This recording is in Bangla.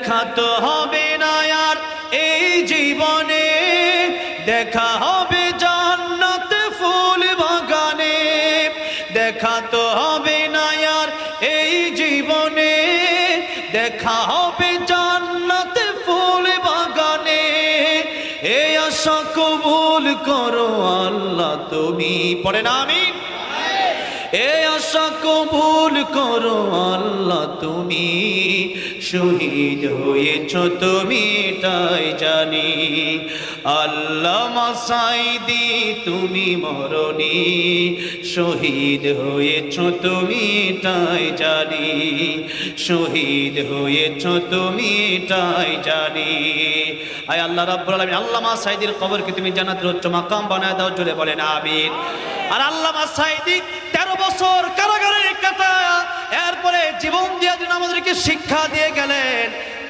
দেখা তো হবে না আর এই জীবনে, দেখা হবে জান্নাত ফুল বাগানে দেখা তো হবে না আর এই জীবনে, দেখা হবে জান্নাত ফুল বাগানে। এই আশা কবুল করো আল্লাহ তুমি, পড়ে না আমি এ আশা কবুল করো তুমি, শহীদ হয়েছ তুমি, তাই জানি। আল্লাহ মাসাইদি তুমি মরণি, শহীদ হয়েছ তুমি, তাই জানি। শহীদ হয়েছ তুমি, তাই জানি। আয় আল্লাহ রাব্বুল আলামিন, আল্লাহ মাসাইদির কবরকে তুমি জান্নাতের উচ্চ মাকাম বানায় দাও জুড়ে বলেন, আমিন। আর আল্লামা সাইদি তেরো বছর কারাগারে কাটা, এরপরে জীবন আমাদেরকে শিক্ষা দিয়ে গেলেন